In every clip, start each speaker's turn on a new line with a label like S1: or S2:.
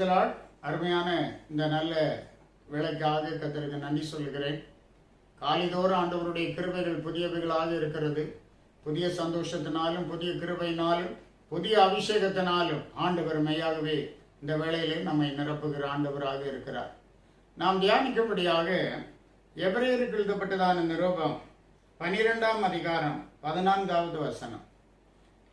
S1: அருமையான இந்த நல்ல வேலைக்காக கத்தருக்கு நன்றி சொல்கிறேன் காலிதோறும் ஆண்டவருடைய கிருபைகள் புதியவைகளாக இருக்கிறது. புதிய சந்தோஷத்தினாலும் புதிய கிருபையினாலும் புதிய அபிஷேகத்தினாலும் ஆண்டவர் மெய்யாகவே இந்த வேளையிலே நம்மை நிரப்புகிற ஆண்டவராக இருக்கிறார். நாம் தியானிக்கும்படியாக எபிரேயருக்கு எழுதப்பட்டதான நிரூபம் பனிரெண்டாம் அதிகாரம் பதினான்காவது வசனம்.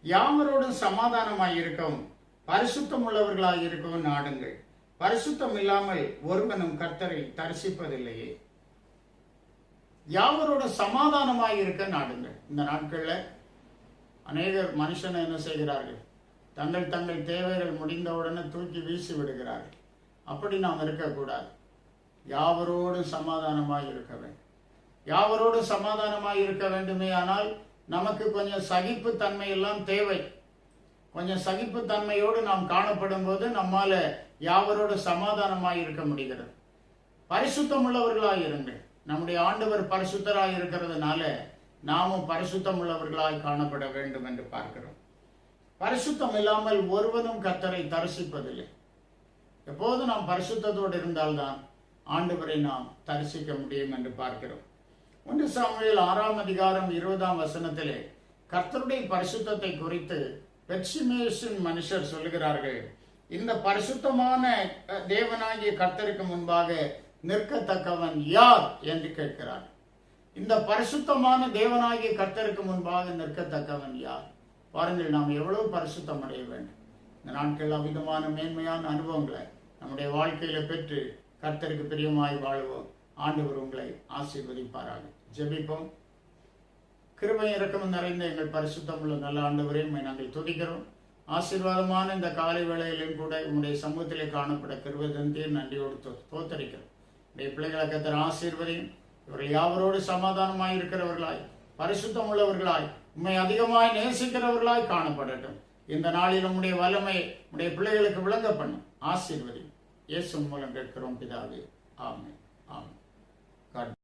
S1: யாவரோடும் சமாதானமாய் இருக்கவும் பரிசுத்தம் உள்ளவர்களாக இருக்கவும் நாடுங்கள். பரிசுத்தம் இல்லாமல் ஒருவனும் கர்த்தரை தரிசிப்பதில்லையே. யாவரோட சமாதானமாக இருக்க நாடுங்கள். இந்த நாட்களில் அநேகர் மனுஷனை என்ன செய்கிறார்கள்? தங்கள் தங்கள் தேவைகள் முடிந்தவுடனே தூக்கி வீசி விடுகிறார்கள். அப்படி நாம் இருக்கக்கூடாது. யாவரோடும் சமாதானமாக இருக்க வேண்டும். யாவரோடு சமாதானமாக இருக்க வேண்டுமே ஆனால் நமக்கு கொஞ்சம் சகிப்பு தன்மை எல்லாம் தேவை. கொஞ்சம் சகிப்பு தன்மையோடு நாம் காணப்படும் போது நம்மால யாவரோடு சமாதானமாக இருக்க முடிகிறது. பரிசுத்தம் உள்ளவர்களாய் இருங்கள். நம்முடைய ஆண்டவர் பரிசுத்தராய் இருக்கிறதுனால நாமும் பரிசுத்தம் உள்ளவர்களாய் காணப்பட வேண்டும் என்று பார்க்கிறோம். பரிசுத்தம் இல்லாமல் ஒருவனும் கத்தரை தரிசிப்பதில்லை. எப்போது நாம் பரிசுத்தத்தோடு இருந்தால்தான் ஆண்டவரை நாம் தரிசிக்க முடியும் என்று பார்க்கிறோம். ஒன்று சாமியில் ஆறாம் அதிகாரம் இருபதாம் வசனத்திலே கர்த்தருடைய பரிசுத்தத்தை குறித்து பெட்சிமேஷன் மனுஷர் சொல்லுகிறார்கள் இந்த பரிசுத்தமான தேவனாகிய கர்த்தருக்கு முன்பாக நிற்கத்தக்கவன் யார் என்று கேட்கிறார். இந்த பரிசுத்தமான தேவனாகிய கர்த்தருக்கு முன்பாக நிற்கத்தக்கவன் யார்? பாருங்கள் நாம் எவ்வளவு பரிசுத்தம் அடைய வேண்டும். இந்த நாட்கள் அமிதமான மேன்மையான அனுபவங்களை நம்முடைய வாழ்க்கையில பெற்று கர்த்தருக்கு பிரியமாய் வாழ்வோம். ஆண்டவர் உங்களை ஆசீர்வதிப்பாராக. ஜெபிப்போம். கிருபை இறக்கம் நிறைந்த எங்கள் பரிசுத்தம் உள்ள நல்ல ஆண்டவரே நாங்கள் துதிக்கிறோம். ஆசீர்வாதமான இந்த காலை வேளையிலும் கூட உங்களுடைய சமூகத்திலே காணப்பட கிருபை நன்றியோடு தோ- தோத்தரிக்கிறோம். உடைய பிள்ளைகளை கத்திர ஆசீர்வதையும். இவர்கள் யாவரோடு சமாதானமாய் இருக்கிறவர்களாய் பரிசுத்தம் உள்ளவர்களாய் உண்மை அதிகமாய் நேசிக்கிறவர்களாய் காணப்படட்டும். இந்த நாளில் உம்முடைய வல்லமை உடைய பிள்ளைகளுக்கு விளங்க பண்ணும் ஆசீர்வதி இயேசு மூலம் கேட்கிறோம் பிதாவே. ஆமென். ஆமென்.